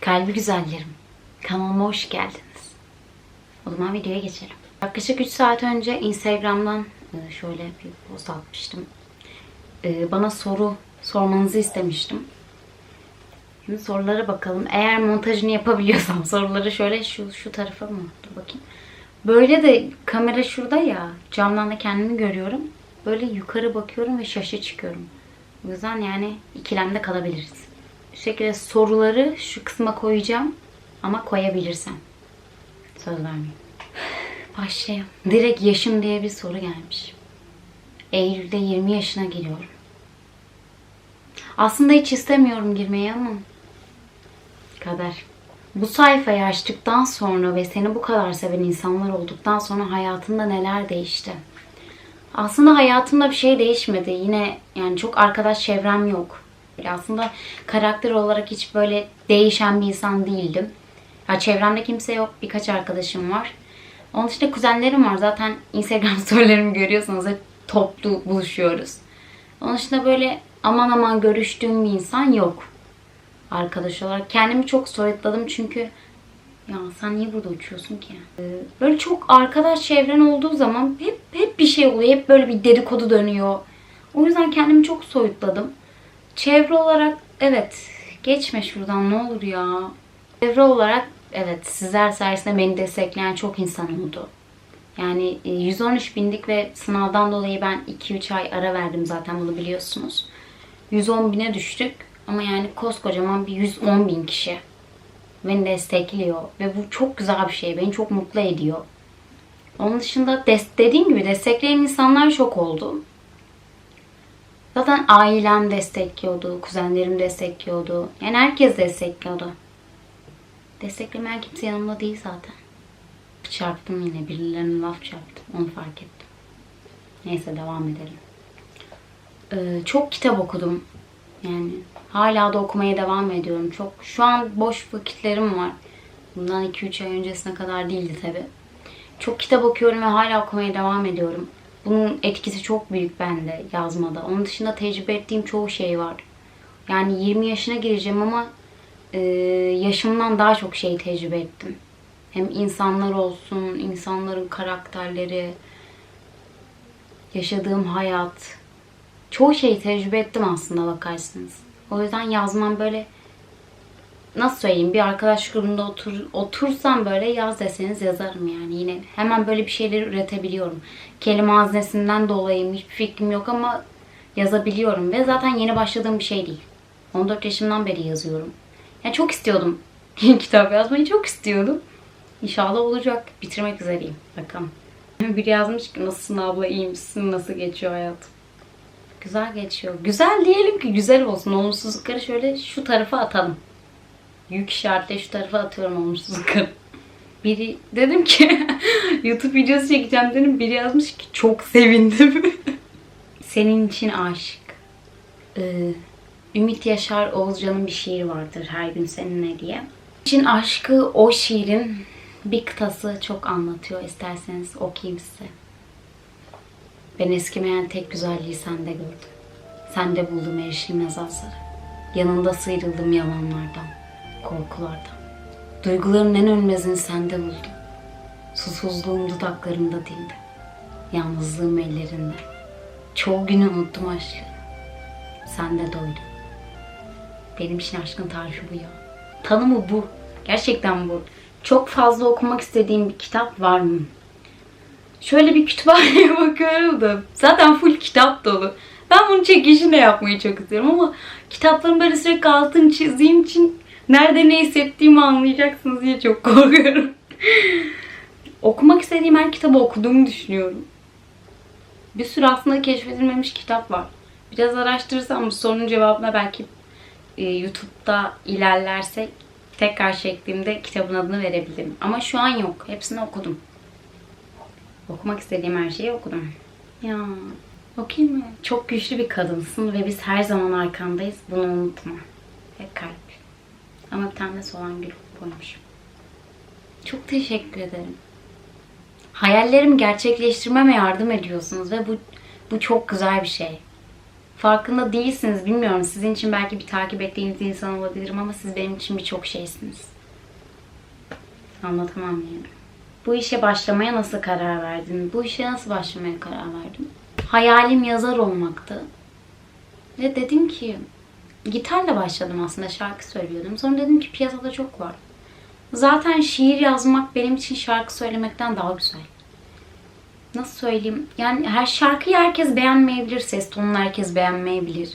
Kalbi güzellerim. Kanalıma hoş geldiniz. O zaman videoya geçelim. Yaklaşık 3 saat önce Instagram'dan e, şöyle bir post atmıştım. E, Bana soru sormanızı istemiştim. Şimdi sorulara bakalım. Eğer montajını yapabiliyorsam soruları şöyle şu şu tarafa mı? Dur bakayım. Böyle de kamera şurada ya. Camdan da kendimi görüyorum. Böyle yukarı bakıyorum ve şaşı çıkıyorum. O yüzden yani ikilemde kalabiliriz. Şekilde soruları şu kısma koyacağım. Ama koyabilirsem. Söz vermeyeyim. Başlayalım. Direkt yaşım diye bir soru gelmiş. Eylül'de 20 yaşına giriyorum. Aslında hiç istemiyorum girmeyi ama kader. Bu sayfayı açtıktan sonra ve seni bu kadar seven insanlar olduktan sonra hayatında neler değişti? Aslında hayatımda bir şey değişmedi. Yine yani çok arkadaş çevrem yok. Aslında karakter olarak hiç böyle değişen bir insan değildim. Ya çevremde kimse yok. Birkaç arkadaşım var. Onun dışında kuzenlerim var. Zaten Instagram storylerimi görüyorsanız hep toplu buluşuyoruz. Onun dışında böyle aman aman görüştüğüm bir insan yok. Arkadaş olarak. Kendimi çok soyutladım çünkü ya sen niye burada uçuyorsun ki? Ee, Böyle çok arkadaş çevren olduğu zaman hep hep bir şey oluyor. Hep böyle bir dedikodu dönüyor. O yüzden kendimi çok soyutladım. Çevre olarak evet geçme şuradan ne olur ya. Çevre olarak evet sizler sayesinde beni destekleyen çok insan oldu. Yani e, 113 bindik ve sınavdan dolayı ben 2-3 ay ara verdim zaten bunu biliyorsunuz. 110 bine düştük ama yani koskocaman bir 110 bin kişi beni destekliyor ve bu çok güzel bir şey. Beni çok mutlu ediyor. Onun dışında des- dediğim gibi destekleyen insanlar çok oldu. Zaten ailem destekliyordu, kuzenlerim destekliyordu. Yani herkes destekliyordu. Desteklemeyen kimse yanımda değil zaten. Çarptım yine, birilerine laf çarptım. Onu fark ettim. Neyse devam edelim. Ee, çok kitap okudum. Yani hala da okumaya devam ediyorum. Çok şu an boş vakitlerim var. Bundan 2-3 ay öncesine kadar değildi tabi. Çok kitap okuyorum ve hala okumaya devam ediyorum. Bunun etkisi çok büyük bende yazmada. Onun dışında tecrübe ettiğim çoğu şey var. Yani 20 yaşına gireceğim ama e, yaşımdan daha çok şey tecrübe ettim. Hem insanlar olsun, insanların karakterleri, yaşadığım hayat. Çoğu şeyi tecrübe ettim aslında bakarsınız. O yüzden yazmam böyle nasıl söyleyeyim bir arkadaş grubunda otur, otursam böyle yaz deseniz yazarım yani. Yine hemen böyle bir şeyler üretebiliyorum. Kelime haznesinden dolayı hiçbir fikrim yok ama yazabiliyorum. Ve zaten yeni başladığım bir şey değil. 14 yaşımdan beri yazıyorum. Ya çok istiyordum kitap yazmayı çok istiyordum. İnşallah olacak. Bitirmek üzereyim. Bakalım. Biri yazmış ki nasılsın abla iyi misin? Nasıl geçiyor hayat? Güzel geçiyor. Güzel diyelim ki güzel olsun. Olumsuzlukları şöyle şu tarafa atalım. Yük işaretle şu tarafa atıyorum olumsuzlukları. Biri dedim ki YouTube videosu çekeceğim dedim. Biri yazmış ki çok sevindim. Senin için aşık. Ee, Ümit Yaşar Oğuzcan'ın bir şiiri vardır her gün seninle diye. İçin aşkı o şiirin bir kıtası çok anlatıyor. İsterseniz okuyayım size. Ben eskimeyen tek güzelliği sende gördüm. Sende buldum erişilmez azları. Yanında sıyrıldım yalanlardan, korkulardan. Duyguların en ölmezini sende buldum. Susuzluğum dudaklarımda dindi. Yalnızlığım ellerinde. Çoğu günü unuttum aşkı. Sende doydum. Benim için aşkın tarifi bu ya. Tanımı bu. Gerçekten bu. Çok fazla okumak istediğim bir kitap var mı? Şöyle bir kütüphaneye bakıyorum da zaten full kitap dolu. Ben bunun çekişini de yapmayı çok istiyorum ama kitapların böyle sürekli altını çizdiğim için nerede ne hissettiğimi anlayacaksınız diye çok korkuyorum. Okumak istediğim her kitabı okuduğumu düşünüyorum. Bir sürü aslında keşfedilmemiş kitap var. Biraz araştırırsam bu sorunun cevabına belki e, YouTube'da ilerlersek tekrar çektiğimde kitabın adını verebilirim. Ama şu an yok. Hepsini okudum. Okumak istediğim her şeyi okudum. Ya okuyayım mı? Çok güçlü bir kadınsın ve biz her zaman arkandayız. Bunu unutma. Ve kalp. Ama bir tane de soğan gül koymuşum. Çok teşekkür ederim. Hayallerimi gerçekleştirmeme yardım ediyorsunuz ve bu bu çok güzel bir şey. Farkında değilsiniz. Bilmiyorum. Sizin için belki bir takip ettiğiniz insan olabilirim ama siz benim için birçok şeysiniz. Anlatamam yani. Bu işe başlamaya nasıl karar verdin? Bu işe nasıl başlamaya karar verdim? Hayalim yazar olmaktı. Ve dedim ki gitarla başladım aslında şarkı söylüyordum. Sonra dedim ki piyasada çok var. Zaten şiir yazmak benim için şarkı söylemekten daha güzel. Nasıl söyleyeyim? Yani her şarkıyı herkes beğenmeyebilir, ses tonunu herkes beğenmeyebilir.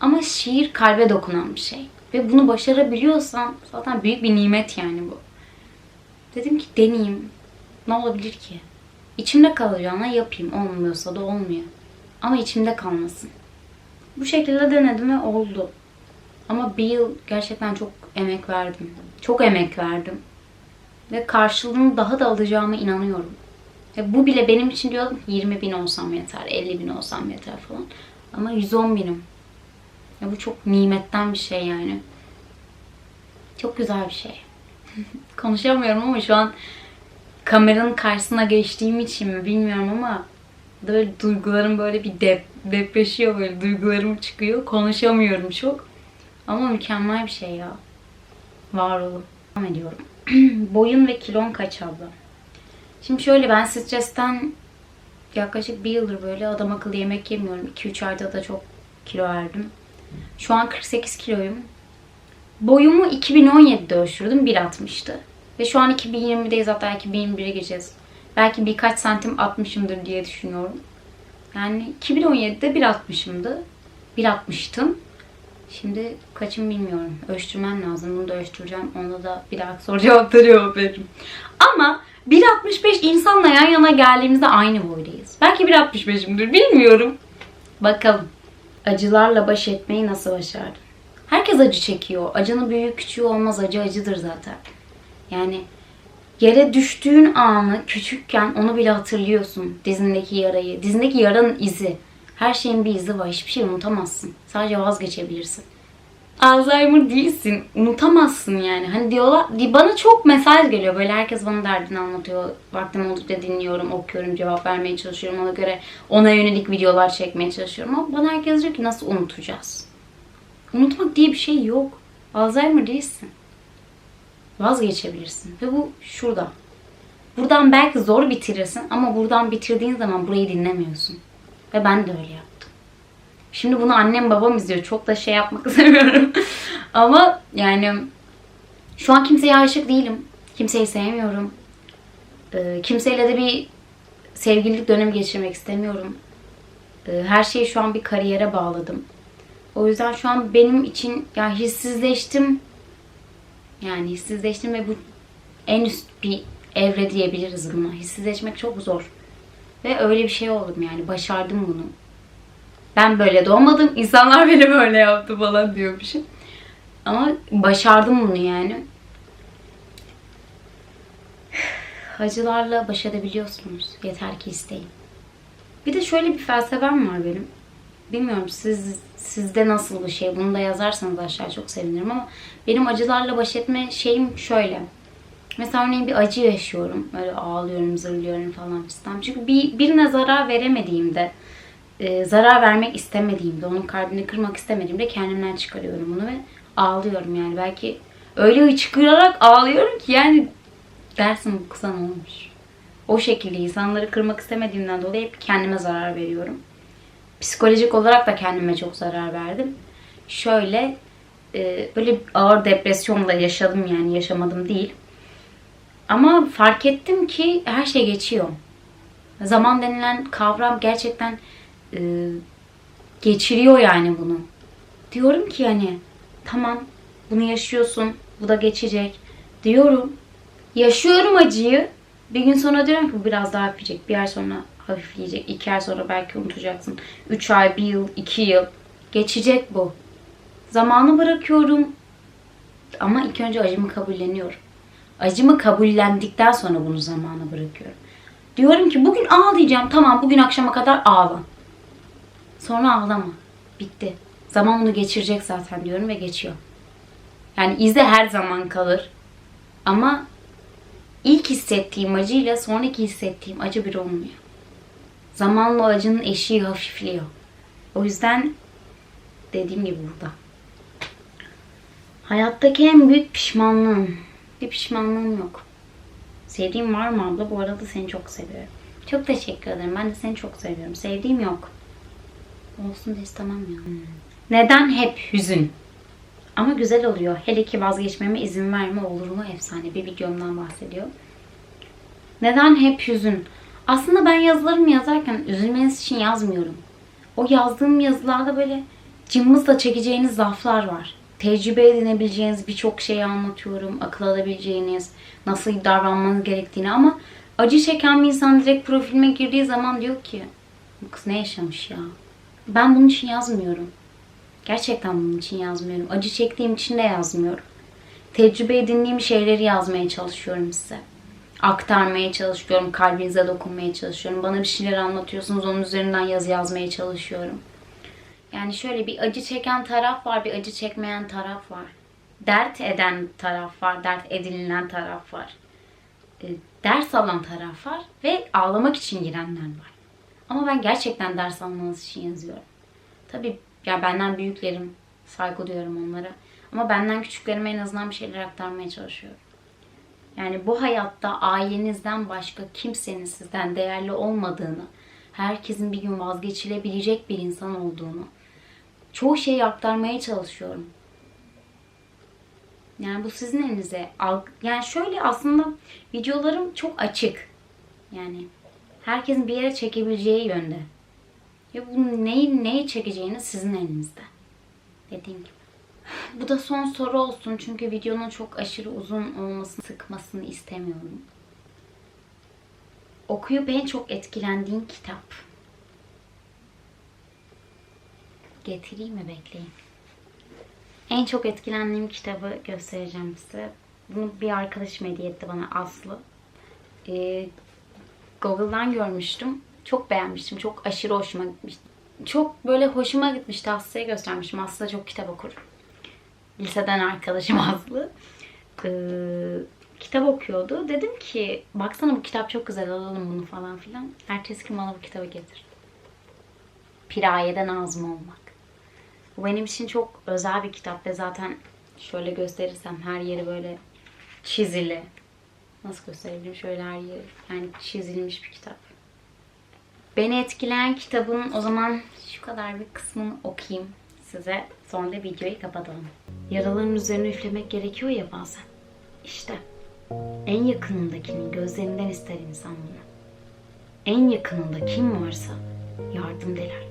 Ama şiir kalbe dokunan bir şey. Ve bunu başarabiliyorsan zaten büyük bir nimet yani bu. Dedim ki deneyeyim. Ne olabilir ki? İçimde kalacağına yapayım. Olmuyorsa da olmuyor. Ama içimde kalmasın. Bu şekilde denedim ve oldu. Ama bir yıl gerçekten çok emek verdim. Çok emek verdim. Ve karşılığını daha da alacağıma inanıyorum. Ve bu bile benim için diyordum ki 20 bin olsam yeter, 50 bin olsam yeter falan. Ama 110 binim. Ya bu çok nimetten bir şey yani. Çok güzel bir şey. Konuşamıyorum ama şu an kameranın karşısına geçtiğim için mi bilmiyorum ama böyle duygularım böyle bir dep depreşiyor böyle duygularım çıkıyor. Konuşamıyorum çok. Ama mükemmel bir şey ya. Var olun. Devam ediyorum. Boyun ve kilon kaç abla? Şimdi şöyle ben stresten yaklaşık bir yıldır böyle adam akıllı yemek yemiyorum. 2-3 ayda da çok kilo verdim. Şu an 48 kiloyum. Boyumu 2017'de ölçtürdüm 1.60'tı. Ve şu an 2020'deyiz hatta 2021'e gireceğiz. Belki birkaç santim atmışımdır diye düşünüyorum. Yani 2017'de 1.60'ımdı. 1.60'tım. Şimdi kaçım bilmiyorum. Ölçtürmem lazım. Bunu da ölçtüreceğim. Onda da bir dahaki soru cevapları cevap veririm. Ama 1.65 insanla yan yana geldiğimizde aynı boydayız. Belki 1.65'imdir. Bilmiyorum. Bakalım. Acılarla baş etmeyi nasıl başardın? Herkes acı çekiyor. Acının büyüğü küçüğü olmaz. Acı acıdır zaten. Yani yere düştüğün anı küçükken onu bile hatırlıyorsun. Dizindeki yarayı. Dizindeki yaranın izi. Her şeyin bir izi var. Hiçbir şey unutamazsın. Sadece vazgeçebilirsin. Alzheimer değilsin. Unutamazsın yani. Hani diyorlar, bana çok mesaj geliyor. Böyle herkes bana derdini anlatıyor. Vaktim oldukça dinliyorum, okuyorum, cevap vermeye çalışıyorum. Ona göre ona yönelik videolar çekmeye çalışıyorum. Ama bana herkes diyor ki nasıl unutacağız? Unutmak diye bir şey yok. Alzheimer değilsin. Vazgeçebilirsin. Ve bu şurada. Buradan belki zor bitirirsin ama buradan bitirdiğin zaman burayı dinlemiyorsun. Ve ben de öyle yaptım. Şimdi bunu annem babam izliyor. Çok da şey yapmak istemiyorum. ama yani şu an kimseye aşık değilim. Kimseyi sevmiyorum. Ee, kimseyle de bir sevgililik dönemi geçirmek istemiyorum. Ee, her şeyi şu an bir kariyere bağladım. O yüzden şu an benim için yani hissizleştim. Yani hissizleştim ve bu en üst bir evre diyebiliriz buna. Hissizleşmek çok zor. Ve öyle bir şey oldum yani. Başardım bunu. Ben böyle doğmadım. insanlar beni böyle yaptı falan diyormuşum. Ama başardım bunu yani. Acılarla baş edebiliyorsunuz. Yeter ki isteyin. Bir de şöyle bir felsefem var benim. Bilmiyorum siz sizde nasıl bir şey. Bunu da yazarsanız aşağı çok sevinirim ama benim acılarla baş etme şeyim şöyle. Mesela örneğin bir acı yaşıyorum. Öyle ağlıyorum, zırlıyorum falan fistan. Çünkü bir, birine zarar veremediğimde, e, zarar vermek istemediğimde, onun kalbini kırmak istemediğimde kendimden çıkarıyorum bunu ve ağlıyorum yani. Belki öyle hıçkırarak ağlıyorum ki yani dersin bu kısa ne olmuş. O şekilde insanları kırmak istemediğimden dolayı hep kendime zarar veriyorum. Psikolojik olarak da kendime çok zarar verdim. Şöyle e, böyle ağır depresyonla yaşadım yani yaşamadım değil. Ama fark ettim ki her şey geçiyor. Zaman denilen kavram gerçekten e, geçiriyor yani bunu. Diyorum ki yani tamam bunu yaşıyorsun, bu da geçecek diyorum. Yaşıyorum acıyı. Bir gün sonra diyorum ki bu biraz daha hafifleyecek. Bir ay sonra hafifleyecek. iki ay sonra belki unutacaksın. Üç ay, bir yıl, iki yıl. Geçecek bu. Zamanı bırakıyorum. Ama ilk önce acımı kabulleniyorum. Acımı kabullendikten sonra bunu zamana bırakıyorum. Diyorum ki bugün ağlayacağım. Tamam bugün akşama kadar ağla. Sonra ağlama. Bitti. Zaman onu geçirecek zaten diyorum ve geçiyor. Yani izle her zaman kalır. Ama ilk hissettiğim acıyla sonraki hissettiğim acı bir olmuyor. Zamanla acının eşiği hafifliyor. O yüzden dediğim gibi burada. Hayattaki en büyük pişmanlığım. Bir pişmanlığım yok. Sevdiğim var mı abla? Bu arada seni çok seviyorum. Çok teşekkür ederim. Ben de seni çok seviyorum. Sevdiğim yok. Olsun da istemem ya. Neden hep hüzün? Ama güzel oluyor. Hele ki vazgeçmeme izin verme olur mu? Efsane bir videomdan bahsediyor. Neden hep hüzün? Aslında ben yazılarımı yazarken üzülmeniz için yazmıyorum. O yazdığım yazılarda böyle cımbızla çekeceğiniz zaflar var. Tecrübe edinebileceğiniz birçok şeyi anlatıyorum. Akıl alabileceğiniz, nasıl davranmanız gerektiğini ama acı çeken bir insan direkt profilime girdiği zaman diyor ki bu kız ne yaşamış ya. Ben bunun için yazmıyorum. Gerçekten bunun için yazmıyorum. Acı çektiğim için de yazmıyorum. Tecrübe edindiğim şeyleri yazmaya çalışıyorum size. Aktarmaya çalışıyorum. Kalbinize dokunmaya çalışıyorum. Bana bir şeyler anlatıyorsunuz. Onun üzerinden yazı yazmaya çalışıyorum. Yani şöyle bir acı çeken taraf var, bir acı çekmeyen taraf var. Dert eden taraf var, dert edinilen taraf var. E, ders alan taraf var ve ağlamak için girenler var. Ama ben gerçekten ders almanız için yazıyorum. Tabii ya benden büyüklerim, saygı duyuyorum onlara. Ama benden küçüklerime en azından bir şeyler aktarmaya çalışıyorum. Yani bu hayatta ailenizden başka kimsenin sizden değerli olmadığını, herkesin bir gün vazgeçilebilecek bir insan olduğunu, çoğu şeyi aktarmaya çalışıyorum. Yani bu sizin elinize. Yani şöyle aslında videolarım çok açık. Yani herkesin bir yere çekebileceği yönde. Ya bu neyi neyi çekeceğiniz sizin elinizde. Dediğim gibi. Bu da son soru olsun çünkü videonun çok aşırı uzun olmasını, sıkmasını istemiyorum. Okuyup en çok etkilendiğin kitap. Getireyim mi bekleyin. En çok etkilendiğim kitabı göstereceğim size. Bunu bir arkadaşım hediye etti bana Aslı. Ee, Google'dan görmüştüm. Çok beğenmiştim. Çok aşırı hoşuma gitmişti. Çok böyle hoşuma gitmişti. Aslı'ya göstermiştim. Aslı da çok kitap okur. Liseden arkadaşım Aslı. Ee, kitap okuyordu. Dedim ki baksana bu kitap çok güzel alalım bunu falan filan. Ertesi gün bana bu kitabı getir. Piraye'den Nazım olmak. Bu benim için çok özel bir kitap ve zaten şöyle gösterirsem her yeri böyle çizili. Nasıl gösterebilirim? Şöyle her yeri yani çizilmiş bir kitap. Beni etkileyen kitabın o zaman şu kadar bir kısmını okuyayım size. Sonra da videoyu kapatalım. Yaraların üzerine üflemek gerekiyor ya bazen. İşte en yakınındakinin gözlerinden ister insan bunu. En yakınında kim varsa yardım diler.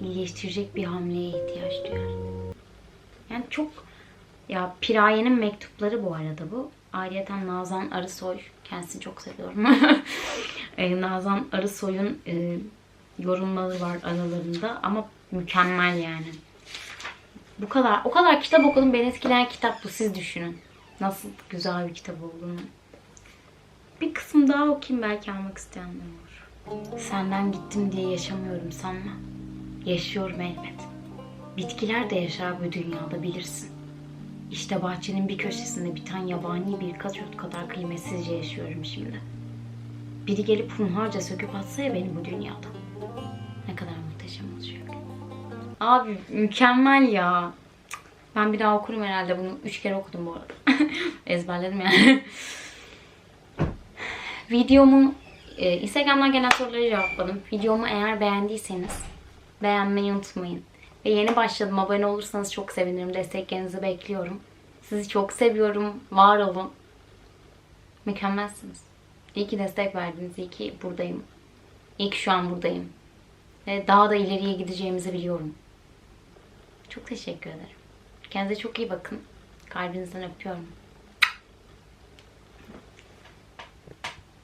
İyileştirecek bir hamleye ihtiyaç duyar. Yani çok ya Piraye'nin mektupları bu arada bu. Ayrıca Nazan Arısoy kendisini çok seviyorum. e, Nazan Arısoy'un e, yorumları var aralarında ama mükemmel yani. Bu kadar o kadar kitap okudum beni etkileyen kitap bu siz düşünün. Nasıl güzel bir kitap olduğunu. Bir kısım daha okuyayım belki almak isteyenler olur. Senden gittim diye yaşamıyorum sanma. Yaşıyorum elbet. Bitkiler de yaşar bu dünyada bilirsin. İşte bahçenin bir köşesinde biten yabani birkaç ot kadar kıymetsizce yaşıyorum şimdi. Biri gelip hunharca söküp atsa ya beni bu dünyadan. Ne kadar muhteşem olacak. Abi mükemmel ya. Ben bir daha okurum herhalde bunu. Üç kere okudum bu arada. Ezberledim yani. Videomu e, Instagram'dan gelen soruları cevapladım. Videomu eğer beğendiyseniz beğenmeyi unutmayın. Ve yeni başladım. Abone olursanız çok sevinirim. Desteklerinizi bekliyorum. Sizi çok seviyorum. Var olun. Mükemmelsiniz. İyi ki destek verdiniz. İyi ki buradayım. İyi ki şu an buradayım. Ve daha da ileriye gideceğimizi biliyorum. Çok teşekkür ederim. Kendinize çok iyi bakın. Kalbinizden öpüyorum.